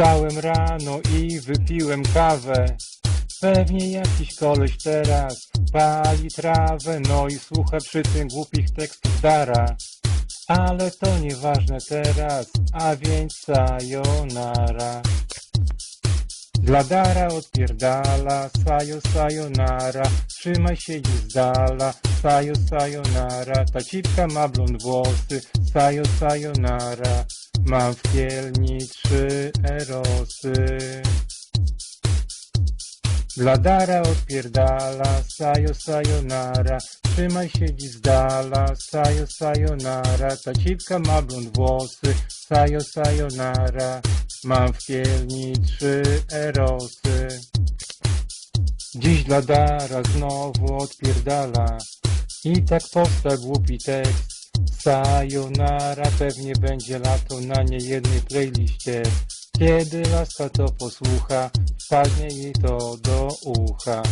Wstałem rano i wypiłem kawę. Pewnie jakiś koleś teraz pali trawę, no i słucha przy tym głupich tekstów Dara. Ale to nieważne teraz, a więc sayonara. Dla Dara odpierdala, sayo sayonara, trzymaj się i z dala, sayo sayonara. Ta cipka ma blond włosy, sayo sayonara. Mam w kielni trzy erosy. Dla Dara odpierdala, sayo sayonara, trzymaj się dziś z dala, sayo sayonara, ta cipka ma blond włosy, sayo sayonara, mam w kielni trzy erosy. Dziś dla Dara znowu odpierdala i tak powsta głupi tekst. Sayonara pewnie będzie lato na niejednej playliście. Kiedy laska to posłucha, wpadnie jej to do ucha.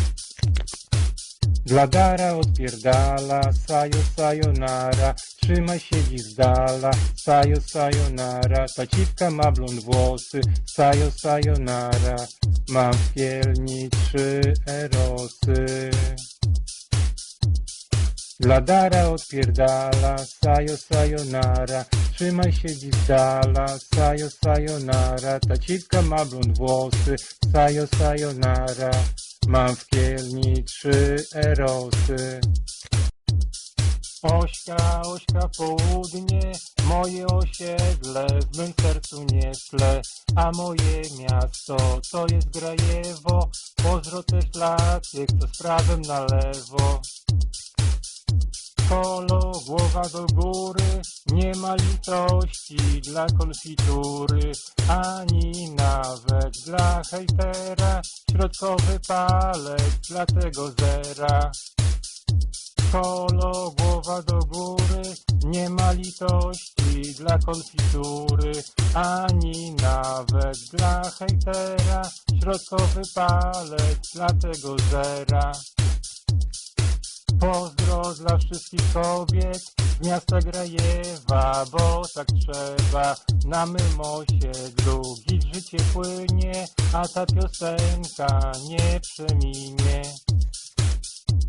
Dla Dara odpierdala, sayo sayonara, trzymaj się dziś z dala, sayo sayonara, ta cipka ma blond włosy, sayo sayonara, mam w kielni trzy erosy. Dla Dara odpierdala, sayo sayonara, trzymaj się dala, sayo sayonara, ta cipka ma blond włosy, sayo sayonara, mam w kielni trzy erosy. Ośka, ośka południe, moje osiedle, w mym sercu nie tle, a moje miasto to jest Grajewo, pozdro też dla tych, co z prawem na lewo. Kolo, głowa do góry, nie ma litości dla konfitury, ani nawet dla hejtera, środkowy palec dla tego zera. Kolo, głowa do góry, nie ma litości dla konfitury, ani nawet dla hejtera, środkowy palec dla tego zera. Pozdro dla wszystkich kobiet z miasta Grajewa, bo tak trzeba na mym osiedlu. Git życie płynie, a ta piosenka nie przeminie.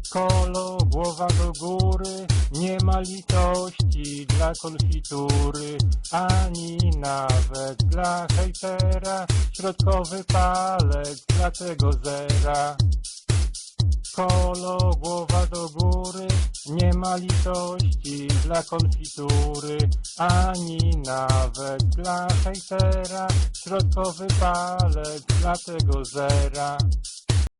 Kolo, głowa do góry, nie ma litości dla konfitury, ani nawet dla hejtera, środkowy palec dla tego zera. Kolo, głowa do góry, nie ma litości dla konfitury, ani nawet dla hejtera, środkowy palec dla tego zera.